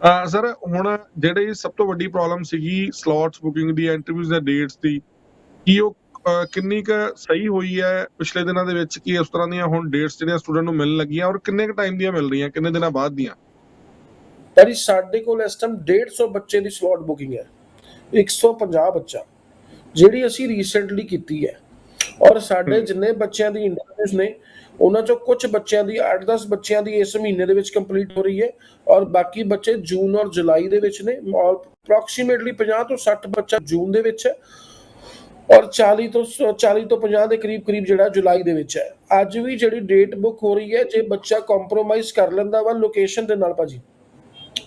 Sir ਹੁਣ ਜਿਹੜੀ ਸਭ ਤੋਂ ਵੱਡੀ ਪ੍ਰੋਬਲਮ ਸੀਗੀ ਸਲੋਟਸ ਬੁਕਿੰਗ ਦੀ ਇੰਟਰਵਿਊਜ਼ ਦੇ ਡੇਟਸ ਦੀ ਕੀ ਉਹ ਕਿੰਨੀ ਕੁ ਸਹੀ ਹੋਈ ਹੈ ਪਿਛਲੇ ਦਿਨਾਂ ਦੇ ਵਿੱਚ ਕੀ ਉਸ ਤਰ੍ਹਾਂ ਦੀਆਂ ਹੁਣ ਡੇਟਸ ਜਿਹੜੀਆਂ ਸਟੂਡੈਂਟ ਨੂੰ ਮਿਲਣ ਲੱਗੀਆਂ ਔਰ ਕਿੰਨੇ ਕੁ ਟਾਈਮ ਦੀਆਂ ਮਿਲ ਰਹੀਆਂ ਕਿੰਨੇ ਦਿਨਾਂ ਬਾਅਦ ਦੀਆਂ ਭਾਜੀ ਸਾਡੇ ਕੋਲ ਇਸ ਟਾਈਮ 150 ਬੱਚੇ ਦੀ ਸਲੋਟ ਬੁਕਿੰਗ ਹੈ 150 ਬੱਚਾ ਜਿਹੜੀ ਅਸੀਂ ਰੀਸੈਂਟਲੀ ਕੀਤੀ ਹੈ ਔਰ ਸਾਡੇ। ਜਿੰਨੇ ਬੱਚਿਆਂ ਦੀ ਇੰਟਰਵਿਊਜ਼ ਨੇ ਉਹਨਾਂ ਚੋਂ ਕੁਝ ਬੱਚਿਆਂ ਦੀ 8-10 ਬੱਚਿਆਂ ਦੀ ਇਸ ਮਹੀਨੇ ਦੇ ਵਿੱਚ ਕੰਪਲੀਟ ਹੋ ਰਹੀ ਹੈ ਔਰ ਬਾਕੀ ਬੱਚੇ ਜੂਨ ਔਰ ਜੁਲਾਈ ਦੇ ਵਿੱਚ ਨੇ ਅਪਰੋਕਸੀਮੇਟਲੀ 50 ਤੋਂ 60 ਬੱਚਾ ਜੂਨ ਦੇ ਵਿੱਚ ਹੈ ਔਰ 40 ਤੋਂ 40 ਤੋਂ 50 ਦੇ ਕਰੀਬ ਕਰੀਬ ਜਿਹੜਾ ਜੁਲਾਈ ਦੇ ਵਿੱਚ ਹੈ। ਅੱਜ ਵੀ ਜਿਹੜੀ ਡੇਟ ਬੁੱਕ ਹੋ ਰਹੀ ਹੈ, ਜੇ ਬੱਚਾ ਕੰਪਰੋਮਾਈਜ਼ ਕਰ ਲੈਂਦਾ ਵਾ ਲੋਕੇਸ਼ਨ ਦੇ ਨਾਲ ਭਾਜੀ,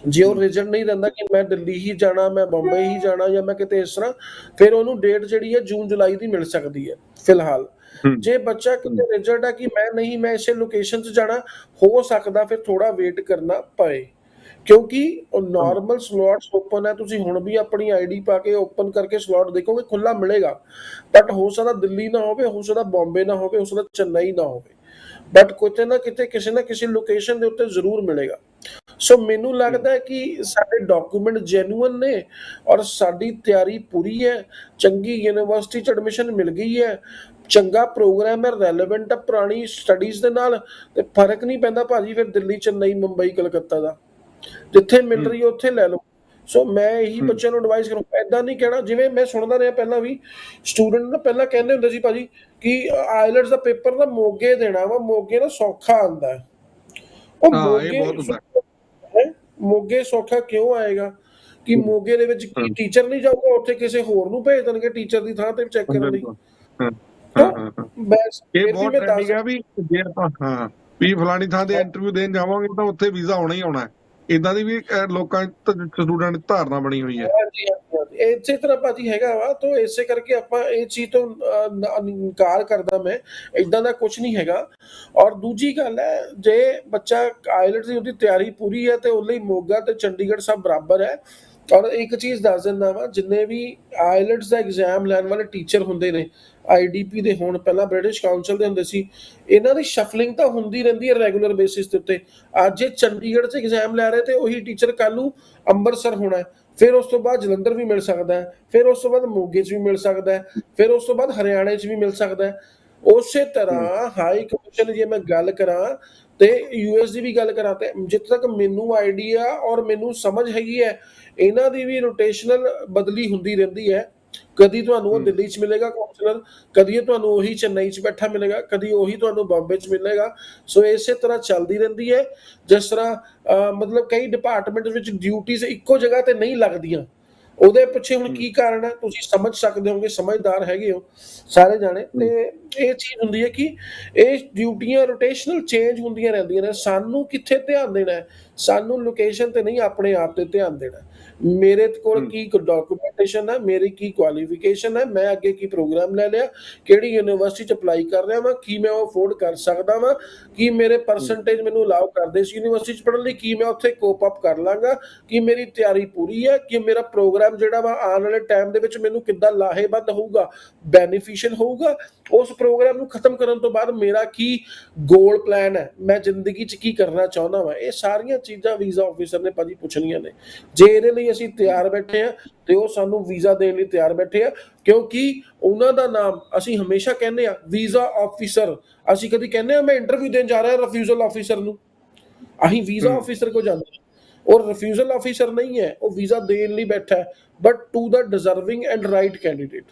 ਜੇ ਉਹ ਰੀਜਨ ਨਹੀਂ ਰਹਿੰਦਾ ਕਿ ਮੈਂ ਦਿੱਲੀ ਹੀ ਜਾਣਾ, ਮੈਂ ਬੰਬਈ ਹੀ ਜਾਣਾ ਜਾਂ ਮੈਂ ਕਿਤੇ ਇਸ ਤਰ੍ਹਾਂ, ਫਿਰ ਉਹਨੂੰ ਡੇਟ ਜਿਹੜੀ ਹੈ ਜੂਨ ਜੁਲਾਈ ਦੀ ਮਿਲ ਸਕਦੀ ਹੈ, ਫਿਲਹਾਲ। ਜੇ ਬੱਚਾ ਕਿਤੇ ਰਿਜਲਟ ਹੈ ਕਿ ਮੈਂ ਨਹੀਂ ਮੈਂ ਇਸੇ ਲੋਕੇਸ਼ਨ 'ਚ ਜਾਣਾ ਹੋ ਸਕਦਾ ਫਿਰ ਥੋੜਾ ਵੇਟ ਕਰਨਾ ਪਏ। ਕਿਉਂਕਿ ਉਹ ਨਾਰਮਲ ਸਲੋਟਸ ਓਪਨ ਹੈ ਤੁਸੀਂ ਹੁਣ ਵੀ ਆਪਣੀ ਆਈਡੀ ਪਾ ਕੇ ਓਪਨ ਕਰਕੇ ਸਲੋਟ ਦੇਖੋਗੇ ਖੁੱਲਾ ਮਿਲੇਗਾ। ਬਟ ਹੋ ਸਕਦਾ ਦਿੱਲੀ ਨਾ ਹੋਵੇ ਹੋ ਸਕਦਾ ਬੰਬੇ ਨਾ ਹੋਵੇ ਹੋ ਸਕਦਾ ਚੇਨਈ ਨਾ ਹੋਵੇ। ਬਟ ਕਿਤੇ ਨਾ ਕਿਤੇ ਕਿਸੇ ਨਾ ਕਿਸੇ ਲੋਕੇਸ਼ਨ ਦੇ ਉੱਤੇ ਜ਼ਰੂਰ ਮਿਲੇਗਾ। ਸੋ ਮੈਨੂੰ ਲੱਗਦਾ ਕਿ ਸਾਡੇ ਡਾਕੂਮੈਂਟ ਜੈਨੂਇਨ ਨੇ ਔਰ ਸਾਡੀ ਤਿਆਰੀ ਪੂਰੀ ਹੈ। ਚੰਗੀ ਯੂਨੀਵਰਸਿਟੀ ਚ ਐਡਮਿਸ਼ਨ ਮਿਲ ਗਈ ਹੈ। ਚੰਗਾ ਪ੍ਰੋਗਰਾਮ ਹੈ ਰੈਲੇਵੈਂਟ ਹੈ ਪੁਰਾਣੀ ਸਟੱਡੀਜ਼ ਦੇ ਨਾਲ। ਤੇ ਫ਼ਰਕ ਨਹੀਂ ਪੈਂਦਾ ਭਾਜੀ ਫਿਰ ਦਿੱਲੀ ਚੇਨਈ ਮੁੰਬਈ ਕਲਕੱਤਾ ਦਾ। ਜਿੱਥੇ ਮਿਲ ਰਹੀ ਉੱਥੇ ਲੈ ਲਓ। ਸੋ ਮੈਂ ਇਹੀ। ਬੱਚਿਆਂ ਨੂੰ ਐਡਵਾਈਸ ਕਰੂੰ ਐਦਾਂ ਨਹੀਂ ਕਹਿਣਾ ਜਿਵੇਂ ਮੈਂ ਸੁਣਦਾ ਰਿਹਾ ਪਹਿਲਾਂ ਵੀ ਸਟੂਡੈਂਟ ਨਾ ਪਹਿਲਾਂ ਕਹਿੰਦੇ ਹੁੰਦੇ ਸੀ ਭਾਜੀ ਕਿ ਆਇਲਟਸ ਦਾ ਪੇਪਰ ਨਾ ਮੋਗੇ ਦੇਣਾ ਵਾ ਮੋਗੇ ਨਾ ਸੌਖਾ ਆਂਦਾ ਉਹ ਮੋਗੇ ਬਹੁਤ ਹੁੰਦਾ ਹੈ। ਸੌਖਾ ਹੈ। ਮੋਗੇ ਸੌਖਾ ਕਿਉਂ ਆਏਗਾ? ਕਿ ਮੋਗੇ ਦੇ ਵਿੱਚ ਕੀ। ਟੀਚਰ ਨਹੀਂ ਜਾਊਗਾ ਉੱਥੇ ਕਿਸੇ ਹੋਰ ਨੂੰ ਭੇਜ ਦੇਣਗੇ ਟੀਚਰ ਦੀ ਥਾਂ ਤੇ ਚੈੱਕ ਕਰਨ ਲਈ। ਇਹ ਵੀ ਬਹੁਤ ਮੈਂ ਦੱਸ ਟ੍ਰੈਂਡਿੰਗ ਹੈ ਵੀ ਜੇ ਆਪਾਂ ਹਾਂ ਵੀ ਫਲਾਣੀ ਥਾਂ ਤੇ ਇੰਟਰਵਿਊ ਦੇਣ ਜਾਵਾਂਗੇ ਤਾਂ ਉੱਥੇ ਵੀਜ਼ਾ ਆਉਣਾ ਹੀ ਆਉਣਾ ਹੈ। ਇਦਾਂ ਦੀ ਵੀ ਲੋਕਾਂ ਸਟੂਡੈਂਟ ਧਾਰਨਾ ਬਣੀ ਹੋਈ ਹੈ। ਇਸੇ ਤਰ੍ਹਾਂ ਭਾਜੀ ਹੈਗਾ ਵਾ ਤਾਂ ਇਸੇ ਕਰਕੇ ਆਪਾਂ ਇਹ ਚੀਜ਼ ਤੋਂ ਅਹ, ਇਨਕਾਰ ਕਰਦਾ ਮੈਂ ਇਦਾਂ ਦਾ ਕੁਝ ਨਹੀਂ ਹੈਗਾ। ਔਰ ਦੂਜੀ ਗੱਲ ਹੈ ਜੇ ਬੱਚਾ ਆਇਲਟਸ ਦੀ ਉਹਦੀ ਤਿਆਰੀ ਪੂਰੀ ਹੈ ਤੇ ਉਹ ਲਈ ਮੋਗਾ ਤੇ ਚੰਡੀਗੜ੍ਹ ਸਭ ਬਰਾਬਰ ਹੈ ਔਰ ਇੱਕ ਚੀਜ਼ ਦੱਸ ਦਿੰਦਾ ਵਾ, ਜਿੰਨੇ ਵੀ ਆਇਲਟਸ ਦਾ ਐਗਜ਼ਾਮ ਲੈਣ ਵਾਲੇ ਟੀਚਰ ਹੁੰਦੇ ਨੇ ਆਈਡੀਪੀ ਦੇ ਹੋਣ ਪਹਿਲਾਂ ਬ੍ਰਿਟਿਸ਼ ਕਾਉਂਸਲ ਦੇ ਹੁੰਦੇ ਸੀ, ਇਹਨਾਂ ਦੀ ਸ਼ਫਲਿੰਗ ਤਾਂ ਹੁੰਦੀ ਰਹਿੰਦੀ ਹੈ ਰੈਗੂਲਰ ਬੇਸਿਸ ਦੇ ਉੱਤੇ। ਅੱਜ ਇਹ ਚੰਡੀਗੜ੍ਹ 'ਚ ਐਗਜ਼ਾਮ ਲੈ ਰਹੇ ਤੇ ਉਹੀ ਟੀਚਰ ਕੱਲ੍ਹ ਨੂੰ ਅੰਮ੍ਰਿਤਸਰ ਹੋਣਾ ਫਿਰ ਉਸ ਤੋਂ ਬਾਅਦ ਜਲੰਧਰ ਵੀ ਮਿਲ ਸਕਦਾ ਹੈ, ਫਿਰ ਉਸ ਤੋਂ ਬਾਅਦ ਮੋਗੇ 'ਚ ਵੀ ਮਿਲ ਸਕਦਾ ਹੈ, ਫਿਰ ਉਸ ਤੋਂ ਬਾਅਦ ਹਰਿਆਣੇ 'ਚ ਵੀ ਮਿਲ ਸਕਦਾ ਹੈ। ਉਸੇ ਤਰ੍ਹਾਂ ਹਾਈ ਕਮਿਸ਼ਨ ਜੇ ਮੈਂ ਗੱਲ ਕਰਾਂ ਤੇ ਯੂਐਸ ਦੀ ਵੀ ਗੱਲ ਕਰਾਂ ਤੇ ਜਿੱਥੇ ਤੱਕ ਮੈਨੂੰ ਆਈਡੀਆ ਔਰ ਮੈਨੂੰ ਸਮਝ ਹੈਗੀ ਹੈ ਇਹਨਾਂ ਦੀ ਵੀ ਰੋਟੇਸ਼ਨਲ ਬਦਲੀ ਹੁੰਦੀ ਰਹਿੰਦੀ ਹੈ। ਕਦੀ ਤੁਹਾਨੂੰ ਉਹ। ਦਿੱਲੀ 'ਚ ਮਿਲੇਗਾ ਕਾਉਂਸਲਰ ਕਦੀ ਇਹ ਤੁਹਾਨੂੰ ਉਹੀ ਚੇਨਈ 'ਚ ਬੈਠਾ ਮਿਲੇਗਾ ਕਦੀ ਉਹੀ ਤੁਹਾਨੂੰ ਬੰਬੇ 'ਚ ਮਿਲੇਗਾ। ਸੋ ਇਸੇ ਤਰ੍ਹਾਂ ਚੱਲਦੀ ਰਹਿੰਦੀ ਹੈ। ਜਿਸ ਤਰ੍ਹਾਂ ਮਤਲਬ ਕਈ ਡਿਪਾਰਟਮੈਂਟ ਵਿੱਚ ਡਿਊਟੀਆਂ ਇੱਕੋ ਜਗ੍ਹਾ ਤੇ ਨਹੀਂ ਲੱਗਦੀਆਂ। ਉਹਦੇ ਪਿੱਛੇ ਹੁਣ ਕੀ ਕਾਰਨ ਹੈ? ਤੁਸੀਂ ਸਮਝ ਸਕਦੇ ਹੋਗੇ ਸਮਝਦਾਰ ਹੈਗੇ ਹੋ ਸਾਰੇ ਜਾਣੇ। ਤੇ ਇਹ ਚੀਜ਼ ਹੁੰਦੀ ਹੈ ਕਿ ਇਹ ਡਿਊਟੀਆਂ ਰੋਟੇਸ਼ਨਲ ਚੇਂਜ ਹੁੰਦੀਆਂ ਰਹਿੰਦੀਆਂ ਨੇ। ਸਾਨੂੰ ਕਿੱਥੇ ਧਿਆਨ ਦੇਣਾ ਹੈ? ਸਾਨੂੰ ਲੋਕੇਸ਼ਨ ਤੇ ਨਹੀਂ ਆਪਣੇ ਆਪ ਤੇ ਧਿਆਨ ਦੇਣਾ। ਮੇਰੇ ਕੋਲ। ਕੀ ਡਾਕੂਮੈਂਟੇਸ਼ਨ ਹੈ ਮੇਰੀ ਕੀ ਕੁਆਲੀਫਿਕੇਸ਼ਨ ਹੈ ਮੈਂ ਅੱਗੇ ਕੀ ਪ੍ਰੋਗਰਾਮ ਲੈ ਲਿਆ ਕਿਹੜੀ ਯੂਨੀਵਰਸਿਟੀ ਚ ਅਪਲਾਈ ਕਰ ਰਿਹਾ ਵਾਂ ਕੀ ਮੈਂ ਉਹ ਅਫੋਰਡ ਕਰ ਸਕਦਾ ਵਾਂ ਕੀ ਮੇਰੇ ਪਰਸੈਂਟੇਜ ਮੈਨੂੰ ਅਲਾਉ ਕਰਦੇ ਸੀ ਯੂਨੀਵਰਸਿਟੀ ਚ ਪੜ੍ਹਨ ਲਈ ਕੀ ਮੈਂ ਉੱਥੇ ਕੋਪ ਅਪ ਕਰ ਲਾਂਗਾ ਕਿ ਮੇਰੀ ਤਿਆਰੀ ਪੂਰੀ ਹੈ ਕਿ ਮੇਰਾ ਪ੍ਰੋਗਰਾਮ ਜਿਹੜਾ ਵਾ ਆਉਣ ਵਾਲੇ ਟਾਈਮ ਦੇ ਵਿੱਚ ਮੈਨੂੰ ਕਿੱਦਾਂ ਲਾਹੇਵੰਦ ਹੋਊਗਾ ਬੈਨੀਫੀਸ਼ੀਅਲ ਹੋਊਗਾ ਉਸ ਪ੍ਰੋਗਰਾਮ ਨੂੰ ਖਤਮ ਕਰਨ ਤੋਂ ਬਾਅਦ ਮੇਰਾ ਕੀ ਗੋਲ ਪਲਾਨ ਹੈ ਮੈਂ ਜ਼ਿੰਦਗੀ 'ਚ ਕੀ ਕਰਨਾ ਚਾਹੁੰਦਾ ਵਾਂ ਇਹ ਸਾਰੀਆਂ ਚੀਜ਼ਾਂ ਵੀਜ਼ਾ ਆਫੀਸਰ ਨੇ ਭਾਜੀ ਪੁੱਛਣੀਆਂ ਨੇ ਜੇ ਇਹਦੇ ਲਈ ਅਸੀਂ ਤਿਆਰ ਬੈਠੇ ਆ ਤੇ ਉਹ ਸਾਨੂੰ ਵੀਜ਼ਾ ਦੇਣ ਲਈ ਤਿਆਰ ਬੈਠੇ ਆ ਕਿਉਂਕਿ ਉਹਨਾਂ ਦਾ ਨਾਮ ਅਸੀਂ ਹਮੇਸ਼ਾ ਕਹਿੰਦੇ ਆ ਵੀਜ਼ਾ ਆਫੀਸਰ ਅਸੀਂ ਕਦੀ ਕਹਿੰਦੇ ਆ ਮੈਂ ਇੰਟਰਵਿਊ ਦੇਣ ਜਾ ਰਿਹਾ ਰਿਫਿਊਜ਼ਲ ਆਫੀਸਰ ਨੂੰ ਅਸੀਂ ਵੀਜ਼ਾ। ਆਫੀਸਰ ਕੋ ਜਾਂਦੇ। ਉਹ ਰਿਫਿਊਜ਼ਲ ਆਫੀਸਰ ਨਹੀਂ ਹੈ ਉਹ ਵੀਜ਼ਾ ਦੇਣ ਲਈ ਬੈਠਾ ਹੈ but to the deserving and right candidate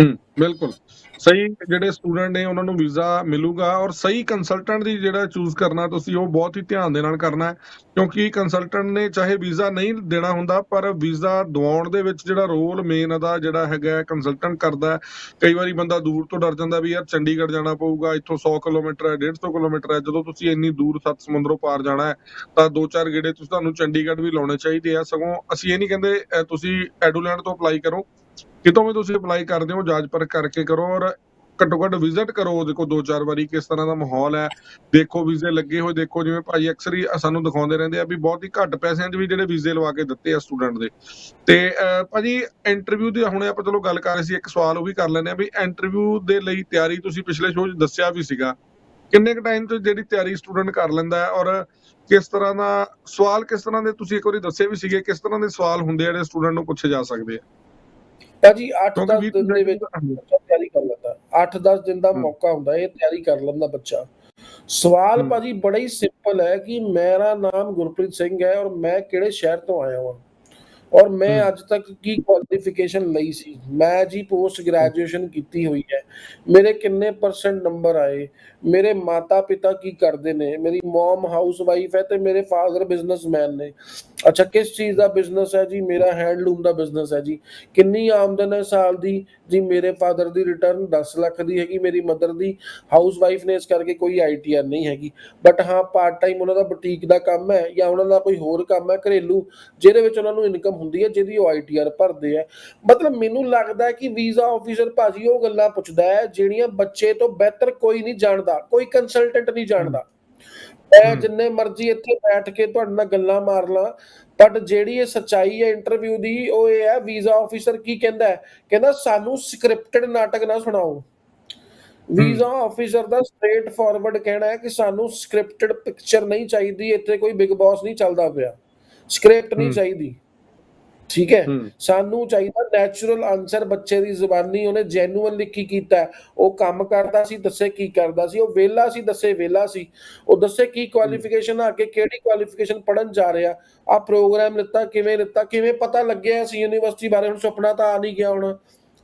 ਹੂੰ ਬਿਲਕੁਲ। ਸਹੀ ਜਿਹੜੇ ਸਟੂਡੈਂਟ ਨੇ ਉਹਨਾਂ ਨੂੰ ਵੀਜ਼ਾ ਮਿਲੂਗਾ ਔਰ ਸਹੀ ਕੰਸਲਟੈਂਟ ਦੀ ਜਿਹੜਾ ਚੂਜ਼ ਕਰਨਾ ਤੁਸੀਂ ਉਹ ਬਹੁਤ ਹੀ ਧਿਆਨ ਦੇ ਨਾਲ ਕਰਨਾ ਹੈ, ਕਿਉਂਕਿ ਕੰਸਲਟੈਂਟ ਨੇ ਚਾਹੇ ਵੀਜ਼ਾ ਨਹੀਂ ਦੇਣਾ ਹੁੰਦਾ, ਪਰ ਵੀਜ਼ਾ ਦਿਵਾਉਣ ਦੇ ਵਿੱਚ ਜਿਹੜਾ ਰੋਲ ਮੇਨ ਅਦਾ ਜਿਹੜਾ ਹੈਗਾ ਕੰਸਲਟੈਂਟ ਕਰਦਾ ਕਈ ਵਾਰੀ ਬੰਦਾ ਦੂਰ ਤੋਂ ਡਰ ਜਾਂਦਾ ਵੀ ਯਾਰ ਚੰਡੀਗੜ੍ਹ ਜਾਣਾ ਪਊਗਾ, ਇੱਥੋਂ 100 ਕਿਲੋਮੀਟਰ ਹੈ 150 ਕਿਲੋਮੀਟਰ ਹੈ, ਜਦੋਂ ਤੁਸੀਂ ਇੰਨੀ ਦੂਰ ਸੱਤ ਸਮੁੰਦਰੋਂ ਪਾਰ ਜਾਣਾ ਹੈ, ਤਾਂ ਦੋ ਚਾਰ ਗੇੜੇ ਤੁਸੀਂ ਤੁਹਾਨੂੰ ਚੰਡੀਗੜ੍ਹ ਵੀ ਲਾਉਣੇ ਚਾਹੀਦੇ ਆ। ਸਗੋਂ ਅਸੀਂ ਇਹ ਨਹੀਂ ਕਹਿੰਦੇ ਤੁਸੀਂ ਐਡੂਲੈਂਡ ਤੋਂ ਅਪਲਾਈ ਕਰੋ। ਕਿਤੋਂ ਵੀ ਤੁਸੀਂ ਅਪਲਾਈ ਕਰਦੇ ਹੋ, ਜਾਂਚ ਪਰਖ ਕਰਕੇ ਕਰੋ ਔਰ ਘੱਟੋ ਘੱਟ ਵਿਜ਼ਿਟ ਕਰੋ ਉਹਦੇ ਕੋਲ ਦੋ ਚਾਰ ਵਾਰੀ ਕਿਸ ਤਰ੍ਹਾਂ ਦਾ ਮਾਹੌਲ ਹੈ। ਦੇਖੋ ਵੀਜ਼ੇ ਲੱਗੇ ਹੋਏ, ਦੇਖੋ ਜਿਵੇਂ ਭਾਈ ਅਕਸਰ ਹੀ ਸਾਨੂੰ ਦਿਖਾਉਂਦੇ ਰਹਿੰਦੇ ਆ ਵੀ ਬਹੁਤ ਹੀ ਘੱਟ ਪੈਸਿਆਂ 'ਚ ਵੀ ਜਿਹੜੇ ਵੀਜ਼ੇ ਲਵਾ ਕੇ ਦਿੱਤੇ ਆ ਸਟੂਡੈਂਟ ਦੇ। ਤੇ ਭਾਜੀ ਇੰਟਰਵਿਊ ਦੀ ਹੁਣੇ ਆਪਾਂ ਚਲੋ ਗੱਲ ਕਰ ਰਹੇ ਸੀ, ਇੱਕ ਸਵਾਲ ਉਹ ਵੀ ਕਰ ਲੈਂਦੇ ਆ ਵੀ ਇੰਟਰਵਿਊ ਦੇ ਲਈ ਤਿਆਰੀ ਤੁਸੀਂ ਪਿਛਲੇ ਸ਼ੋਅ 'ਚ ਦੱਸਿਆ ਵੀ ਸੀਗਾ। ਕਿੰਨੇ ਕੁ ਟਾਈਮ 'ਚ ਜਿਹੜੀ ਤਿਆਰੀ ਸਟੂਡੈਂਟ ਕਰ ਲੈਂਦਾ ਹੈ ਔਰ ਕਿਸ ਤਰ੍ਹਾਂ ਦਾ ਸਵਾਲ ਕਿਸ ਤਰ੍ਹਾਂ ਦੇ ਤੁਸੀਂ ਇੱਕ ਵਾਰੀ ਦੱਸੇ ਵੀ ਸੀਗੇ ਕਿਸ ਤਰ੍ਹਾਂ ਦੇ ਸਵਾਲ ਹੁੰਦੇ ਆ ਜਿਹੜੇ ਸਟੂਡੈਂਟ ਨੂੰ ਪੁੱਛੇ ਜਾ ਸਕਦੇ ਆ। ਭਾਜੀ 8-10 ਕਿਉਂਕਿ ਦਿਨ ਦੇ ਵਿੱਚ। ਬੱਚਾ ਤਿਆਰੀ ਕਰ ਲੈਂਦਾ 8-10 ਦਿਨ ਦਾ। ਮੌਕਾ ਹੁੰਦਾ ਇਹ ਤਿਆਰੀ ਕਰ ਲੈਂਦਾ ਬੱਚਾ ਸਵਾਲ। ਭਾਜੀ ਬੜਾ ਹੀ ਸਿੰਪਲ ਹੈ ਕਿ ਮੇਰਾ ਨਾਮ ਗੁਰਪ੍ਰੀਤ ਸਿੰਘ ਹੈ ਔਰ ਮੈਂ ਕਿਹੜੇ ਸ਼ਹਿਰ ਤੋਂ ਆਇਆ ਹਾਂ ਔਰ ਮੈਂ। ਅੱਜ ਤੱਕ ਕੀ ਕੁਆਲੀਫਿਕੇਸ਼ਨ ਲਈ ਸੀ ਮੈਂ ਜੀ ਪੋਸਟ ਗ੍ਰੈਜੂਏਸ਼ਨ ਕੀਤੀ ਹੋਈ ਹੈ ਮੇਰੇ ਕਿੰਨੇ ਪਰਸੈਂਟ ਨੰਬਰ ਆਏ ਮੇਰੇ ਮਾਤਾ ਪਿਤਾ ਕੀ ਕਰਦੇ ਨੇ ਮੇਰੀ ਮਮ ਹਾਊਸ ਵਾਈਫ ਹੈ ਤੇ ਮੇਰੇ ਫਾਦਰ ਬਿਜ਼ਨਸਮੈਨ ਨੇ ਅੱਛਾ, ਕਿਸ ਚੀਜ਼ ਦਾ ਬਿਜ਼ਨਸ ਹੈ ਜੀ? ਮੇਰਾ ਹੈਂਡਲੂਮ ਦਾ ਬਿਜ਼ਨਸ ਹੈ ਜੀ। ਕਿੰਨੀ ਆਮਦਨ ਹੈ ਸਾਲ ਦੀ? ਜੀ, ਮੇਰੇ ਫਾਦਰ ਦੀ ਰਿਟਰਨ 10 ਲੱਖ ਦੀ ਹੈਗੀ, ਮੇਰੀ ਮਦਰ ਦੀ ਹਾਊਸ ਵਾਈਫ ਨੇ ਇਸ ਕਰਕੇ ਕੋਈ ਆਈਟੀਆਰ ਨਹੀਂ ਹੈਗੀ। ਬਟ ਹਾਂ ਪਾਰਟ ਟਾਈਮ ਉਹਨਾਂ ਦਾ ਬੁਟੀਕ ਦਾ ਕੰਮ ਹੈ ਜਾਂ ਉਹਨਾਂ ਦਾ ਕੋਈ ਹੋਰ ਕੰਮ ਹੈ, ਘਰੇਲੂ, ਜਿਹਦੇ ਵਿੱਚ ਉਹਨਾਂ ਨੂੰ ਇਨਕਮ ਹੁੰਦੀ ਹੈ, ਜਿਹਦੀ ਉਹ ਆਈਟੀਆਰ ਭਰਦੇ ਆ ਮਤਲਬ ਮੈਨੂੰ ਲੱਗਦਾ ਹੈ ਕਿ ਵੀਜ਼ਾ ਆਫੀਸਰ ਭਾਜੀ ਉਹ ਗੱਲਾਂ ਪੁੱਛਦਾ ਹੈ, ਜਿਹੜੀਆਂ ਬੱਚੇ ਤੋਂ ਬਿਹਤਰ ਕੋਈ ਨਹੀਂ ਜਾਣਦਾ, ਕੋਈ ਕੰਸਲਟੈਂਟ ਨਹੀਂ ਜਾਣਦਾ। ਮੈਂ। ਜਿੰਨੇ ਮਰਜ਼ੀ ਇੱਥੇ ਬੈਠ ਕੇ ਤੁਹਾਡੇ ਨਾਲ ਗੱਲਾਂ ਮਾਰ ਲਾਂ ਬਟ ਜਿਹੜੀ ਇਹ ਸੱਚਾਈ ਹੈ ਇੰਟਰਵਿਊ ਦੀ ਉਹ ਇਹ ਹੈ ਵੀਜ਼ਾ ਆਫੀਸਰ ਕੀ ਕਹਿੰਦਾ ਹੈ? ਕਹਿੰਦਾ ਸਾਨੂੰ ਸਕ੍ਰਿਪਟਡ ਨਾਟਕ ਨਾ ਸੁਣਾਓ। ਵੀਜ਼ਾ ਆਫੀਸਰ ਦਾ ਸਟ੍ਰੇਟ ਫਾਰਵਰਡ ਕਹਿਣਾ ਹੈ ਕਿ ਸਾਨੂੰ ਸਕ੍ਰਿਪਟਡ ਪਿਕਚਰ ਨਹੀਂ ਚਾਹੀਦੀ ਇੱਥੇ ਕੋਈ ਬਿਗ ਬਾਸ ਨਹੀਂ ਚੱਲਦਾ ਪਿਆ। ਸਕ੍ਰਿਪਟ ਨਹੀਂ। ਚਾਹੀਦੀ। ਠੀਕ ਹੈ। ਸਾਨੂੰ ਚਾਹੀਦਾ ਨੈਚੁਰਲ ਆਨਸਰ ਬੱਚੇ ਦੀ ਜ਼ੁਬਾਨੀ ਉਹਨੇ ਜੈਨੂਅਨਲੀ ਕੀ ਕੀਤਾ। ਉਹ ਕੰਮ ਕਰਦਾ ਸੀ ਦੱਸੇ ਕੀ ਕਰਦਾ ਸੀ। ਉਹ ਵਿਹਲਾ ਸੀ ਦੱਸੇ ਵਿਹਲਾ ਸੀ। ਉਹ ਦੱਸੇ ਕੀ ਕੁਆਲੀਫਿਕੇਸ਼ਨ ਆ ਕੇ ਕਿਹੜੀ ਕੁਆਲੀਫਿਕੇਸ਼ਨ ਪੜਨ ਜਾ ਰਿਹਾ। ਆ ਪ੍ਰੋਗਰਾਮ ਲਿੱਤਾ ਕਿਵੇਂ ਲਿੱਤਾ ਕਿਵੇਂ ਪਤਾ ਲੱਗਿਆ ਸੀ ਯੂਨੀਵਰਸਿਟੀ ਬਾਰੇ? ਹੁਣ ਸੁਪਨਾ ਤਾਂ ਆ ਨਹੀਂ ਗਿਆ ਹੁਣ।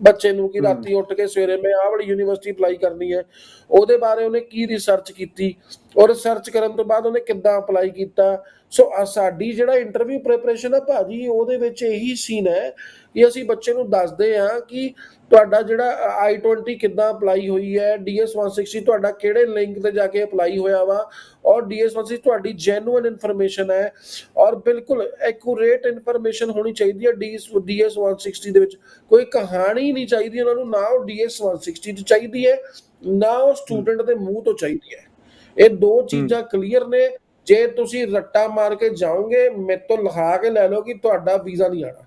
ਬੱਚੇ ਨੂੰ ਕਿ। ਰਾਤੀ ਉੱਠ ਕੇ ਸਵੇਰੇ ਮੈਂ ਆਹ ਵਾਲੀ ਯੂਨੀਵਰਸਿਟੀ ਅਪਲਾਈ ਕਰਨੀ ਹੈ। ਉਹਦੇ ਬਾਰੇ ਉਹਨੇ ਕੀ ਰਿਸਰਚ ਕੀਤੀ? ਔਰ ਰਿਸਰਚ ਕਰਨ ਤੋਂ ਬਾਅਦ ਉਹਨੇ ਕਿੱਦਾਂ ਅਪਲਾਈ ਕੀਤਾ? ਸੋ ਆ ਸਾਡੀ ਜਿਹੜਾ ਇੰਟਰਵਿਊ ਪ੍ਰੈਪਰੇਸ਼ਨ ਹੈ ਭਾਜੀ ਉਹਦੇ ਵਿੱਚ ਇਹੀ ਸੀਨ ਹੈ ਕਿ ਅਸੀਂ ਬੱਚੇ ਨੂੰ ਦੱਸਦੇ ਹਾਂ ਕਿ ਤੁਹਾਡਾ ਜਿਹੜਾ i20 ਕਿੱਦਾਂ ਅਪਲਾਈ ਹੋਈ ਹੈ DS160 ਤੁਹਾਡਾ ਕਿਹੜੇ ਲਿੰਕ ਤੇ ਜਾ ਕੇ ਅਪਲਾਈ ਹੋਇਆ ਵਾ ਔਰ DS160 ਤੁਹਾਡੀ ਜੈਨੂਇਨ ਇਨਫੋਰਮੇਸ਼ਨ ਹੈ ਔਰ ਬਿਲਕੁਲ ਐਕੂਰੇਟ ਇਨਫੋਰਮੇਸ਼ਨ ਹੋਣੀ ਚਾਹੀਦੀ ਹੈ DS DS160 ਦੇ ਵਿੱਚ। ਕੋਈ ਕਹਾਣੀ ਨਹੀਂ ਚਾਹੀਦੀ ਉਹਨਾਂ ਨੂੰ ਨਾ ਉਹ DS160 ਚ ਚਾਹੀਦੀ ਹੈ ਨਾ ਉਹ ਸਟੂਡੈਂਟ ਦੇ ਮੂੰਹ ਤੋਂ ਚਾਹੀਦੀ ਹੈ। ਇਹ ਦੋ ਚੀਜ਼ਾਂ ਕਲੀਅਰ ਨੇ ਜੇ ਤੁਸੀਂ ਰੱਟਾ ਮਾਰ ਕੇ ਜਾਓਗੇ, ਮੇਰੇ ਤੋਂ ਲਿਖਾ ਕੇ ਲੈ ਲਓ ਕਿ ਤੁਹਾਡਾ ਵੀਜ਼ਾ ਨਹੀਂ ਆਣਾ